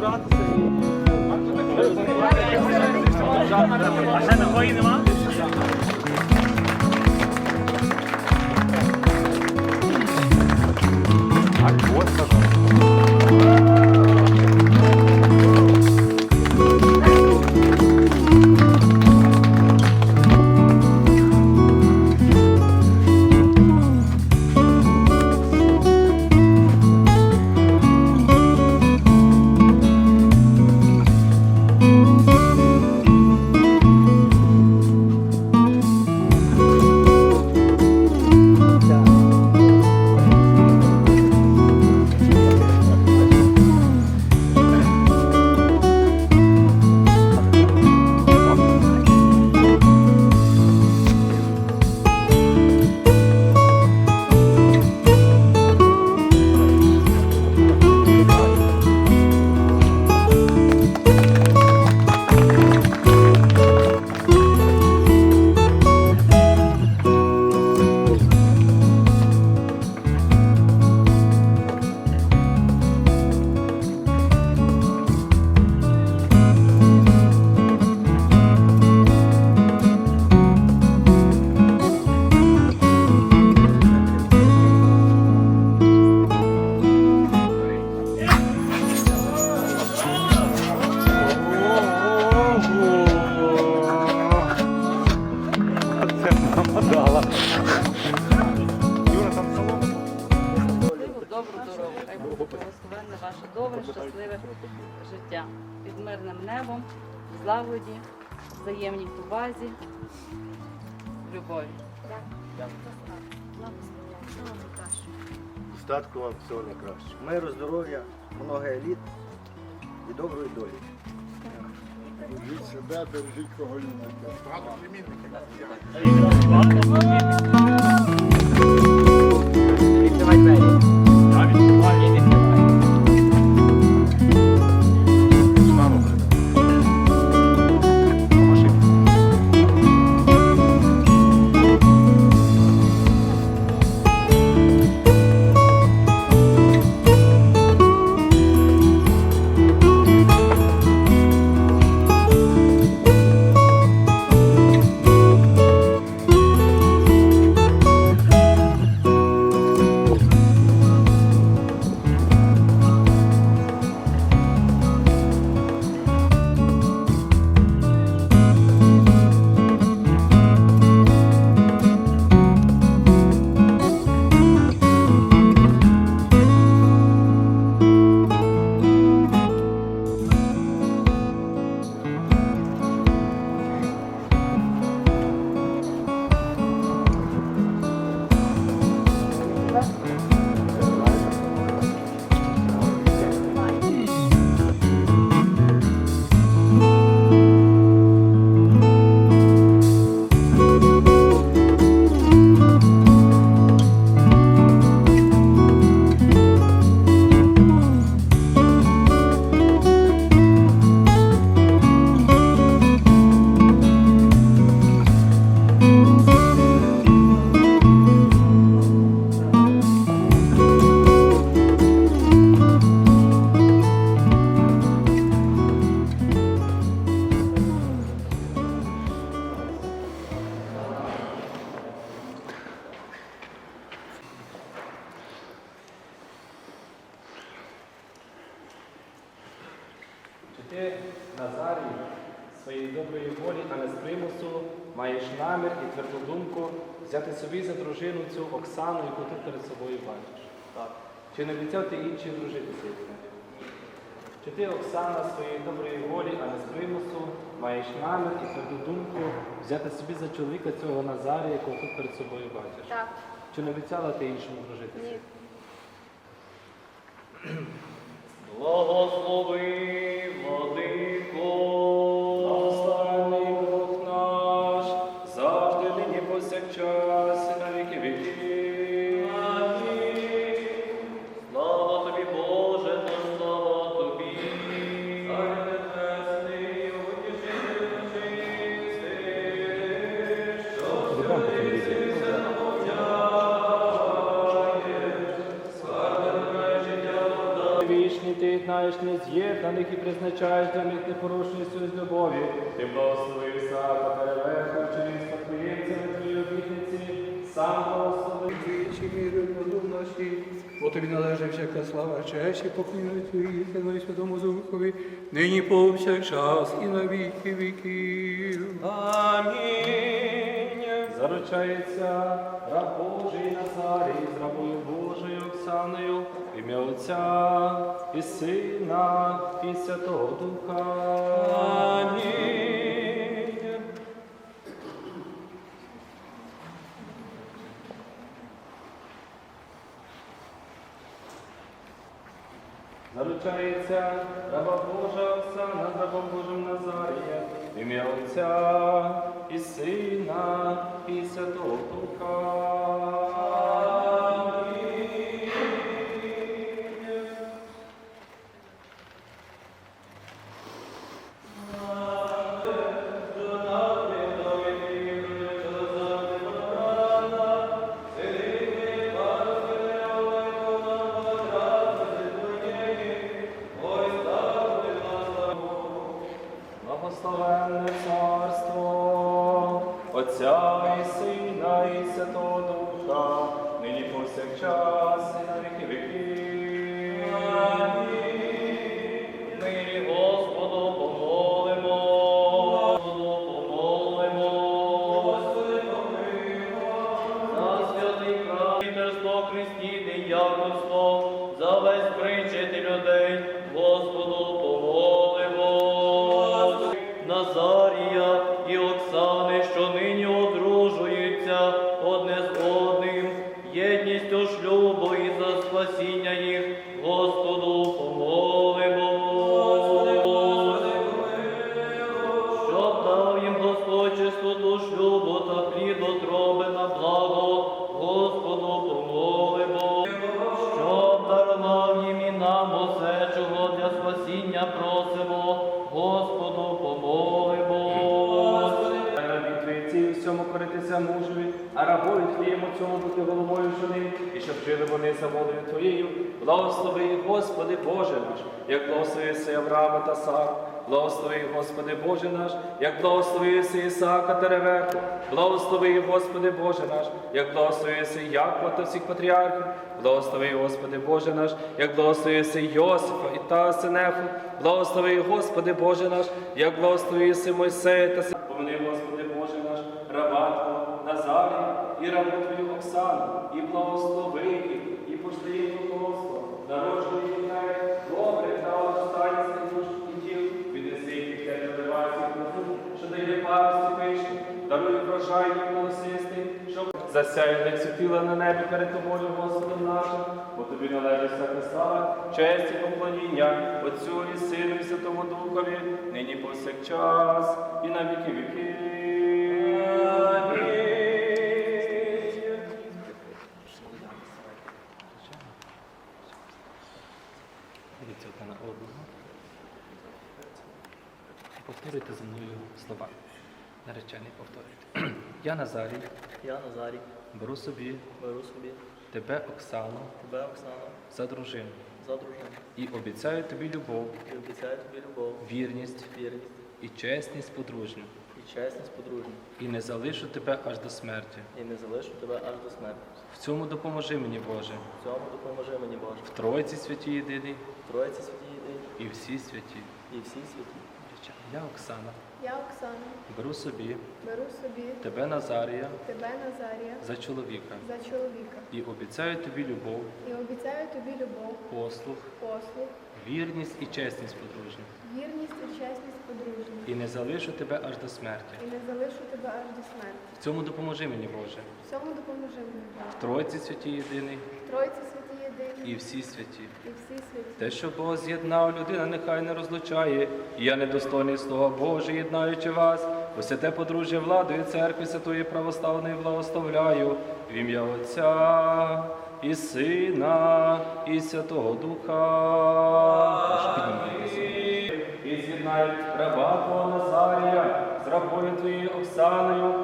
розібратися. А ще такої нема? Так, ось так. сказала. Юра, там солома. Добру дорогу, хай буде благословенне ваше добре, щасливе життя під мирним небом, в злагоді, взаємній повазі, любові. Статку вам всього найкраще. Миру, здоров'я, много літ і доброї долі. Бережіть себе, бережіть кого любите. Багато племінників. Намір і тверду думку взяти собі за дружину цю Оксану, яку ти перед собою бачиш? Так. Чи не обіцяв ти іншій дружитися з нею? Чи ти, Оксана, своєї доброї волі, а не з примусу, маєш намір і тверду думку взяти собі за чоловіка цього Назарія, якого ти перед собою бачиш? Так, Чи не обіцяла ти іншому дружитися? ні. Благослови, ти знаєш нез'єднаних і призначаєш для них непорушний союз любові. Ти благословив Ісаака переверху, вчинив спадкоємцями твої обітниці, сам благословив. Вічі міри в наші, бо тобі належить всяка слава, честь і поклони твої, Сину і Святому Духові, нині повсякчас і на віки віків. Амінь. Заручається раб Божий Назарій з рабою Божою Оксаною, ім'я Отця і Сина і Святого Духа. Амінь. Заручається раба Божа Оксана з рабом Божим Назарія, ім'я Отця і Сина і Святого Духа. Господу помолимо. Щоб дав їм Господь чистоту шлюбу та плід отроби на благо, Господу помолимо. Щоб дарував їм і нам усе, чого для спасіння просимо, Господу помолимо. Від всьому коритися мужеві, а рабою твоєму цьому бути головою жони, і щоб жили вони за волею твоєю. Благослови, Господи Боже наш, як благословився Авраама та Сару. Благослови, Господи Боже наш, як благословився Ісаака та Ревеку. Благослови, Господи Боже наш, як благословився Якова та всіх патріархів. Благослови, Господи Боже наш, як благословився Йосифа і та Синефу. Благослови, Господи Боже наш, як благословився Мойсея та Синефу. Помини, Господи Боже наш, раба Твого Назарія і рабу Оксану, і благослови даруй врожай їм щоб засяє них світила на небі перед тобою, Господом нашим, бо тобі належить всяка слава, честь і поклоніння, Отцю і Сину і Святому Духові, нині повсякчас і на віки віки. Дивіться на одного. Повторюйте за мною слова. Наречений повторюйте. Я Назарій. Я Назарій, беру собі. Беру собі. Тебе, Оксану, тебе, Оксана, за дружину. За дружину. І обіцяю тобі любов, і обіцяю тобі любов, вірність. Вірність. І чесність подружню, і чесність подружню, і не залишу тебе аж до смерті. і не залишу тебе аж до смерті. В цьому допоможи мені, Боже, В цьому допоможи мені Боже. в Тройці святі єдиний Тройці святі єдині і всі святі. і всі святі. Я, Оксана, Я, Оксана, беру собі. Беру собі. Тебе, Назарія, тебе, Назарія, за чоловіка. За чоловіка. І обіцяю тобі любов, і обіцяю тобі любов, послуг, послуг, вірність і чесність подружню. вірність і чесність подружню, І не залишу тебе аж до смерті. і не залишу тебе аж до смерті. В цьому допоможи мені, Боже, В цьому допоможи мені Боже. в Тройці святі єдиний В Тройці святі єдині і всі святі. Те, що Бог з'єднав, людина нехай не розлучає. І я недостойний слова Боже, єднаючи вас, усе те подружжя владою церкви Святої Православної благословляю в ім'я Отця і Сина, і Святого Духа. І з'єднай раба Твого Назарія з рабою Твоєю Оксаною,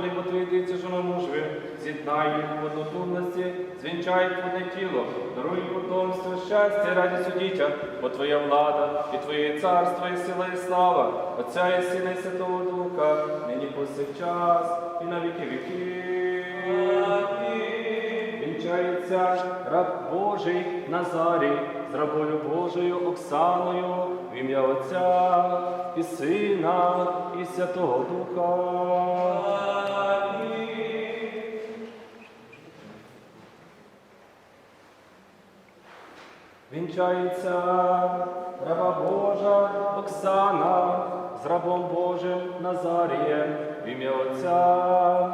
бо Твої дитя жономужви, з'єднай їх в однодумності, звінчай твоє тіло, даруй потомство, щастя, радість у дітях, бо Твоя влада, і Твоє царство, і сила, і слава, Отця і Сина, і Святого Духа, нині повсякчас, і на віки віків. Вінчається раб Божий Назарій з рабою Божою Оксаною в ім'я Отця і Сина, і Святого Духа. Вінчається раба Божа Оксана з рабом Божим Назарієм в ім'я Отця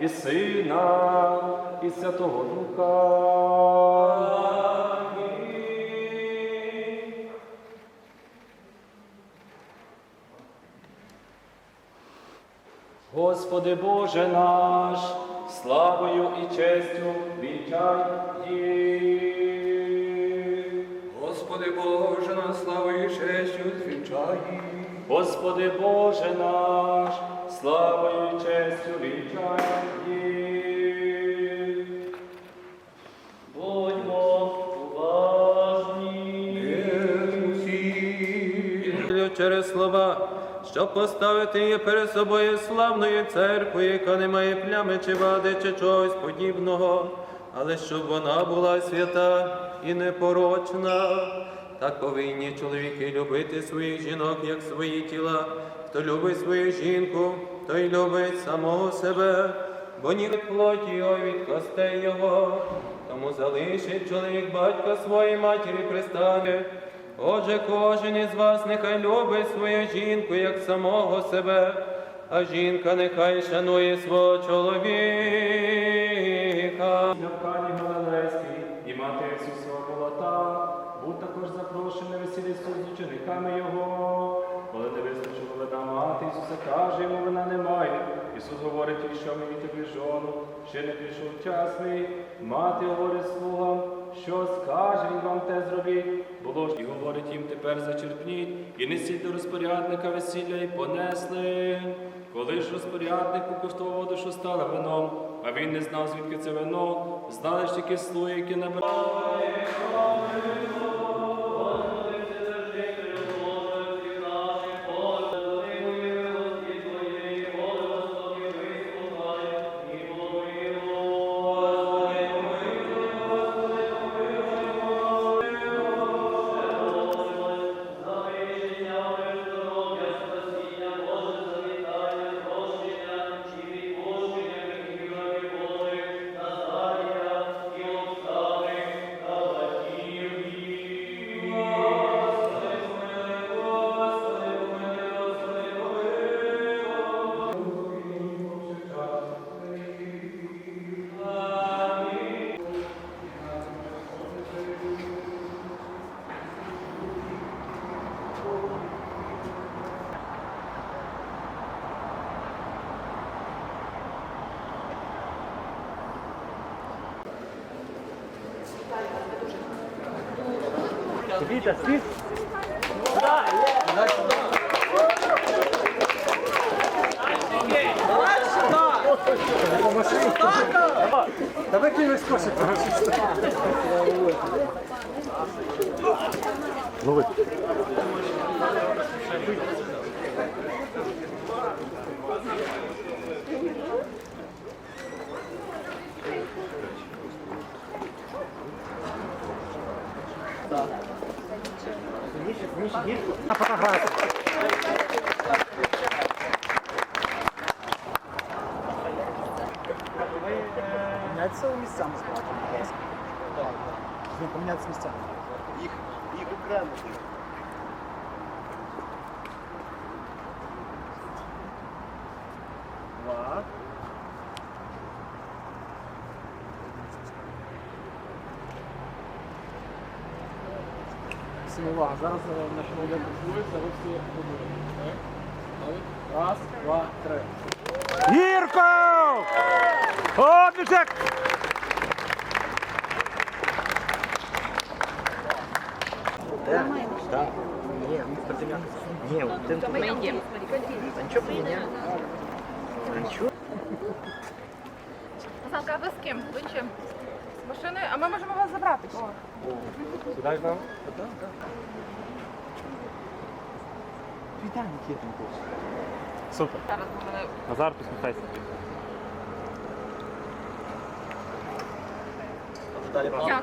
і Сина, і Святого Духа. Господи Боже наш, славою і честю вінчай їх. Господи Боже, на славу і честю звінчай. Господи Боже наш, славою і честю вінчай їх. Через слова, щоб поставити її перед собою славною церквою, яка не має плями чи вади, чи чогось подібного, але щоб вона була свята і непорочна. Так повинні чоловіки любити своїх жінок, як свої тіла. Хто любить свою жінку, той любить самого себе, бо ні від плоті його, від костей його. Тому залишить чоловік батька своїй матері пристане. Отже, кожен із вас нехай любить свою жінку, як самого себе, а жінка нехай шанує свого чоловіка. Навкані Галилейський і мати Ісуса була там. Був також запрошений весілля з учениками Його. Коли не вистачило вина мати, Ісуса каже, йому вина немає. Ісус говорить, що мені тобі жону, ще не прийшов час мій. Мати говорить слугам, що скаже він вам те зробіть. Було ж і говорить їм тепер зачерпніть, і несіть до розпорядника весілля і понесли. Коли ж розпорядник покуштував воду, що стала вином, а він не знав, звідки це вино, знали ж тільки слуги, які набрали. Та викинь скосик. Поміняться місцями спочатку, будь ласка. Так. Помінятися місцями. Їх окремо. Два. Всім увага. Зараз е, наші молоді працюються, ви всі будуєте. Раз, два, три. Гірко! Обіжек! Так. Ні, ну подивляться. Ні, ти То ми йдемо. нічого ні. Нічого. Оксанка, а ви з ким? Ви машиною? А ми можемо вас забрати. Сідай нам. Супер. Зараз у мене Назар, посміхайся. Дякую.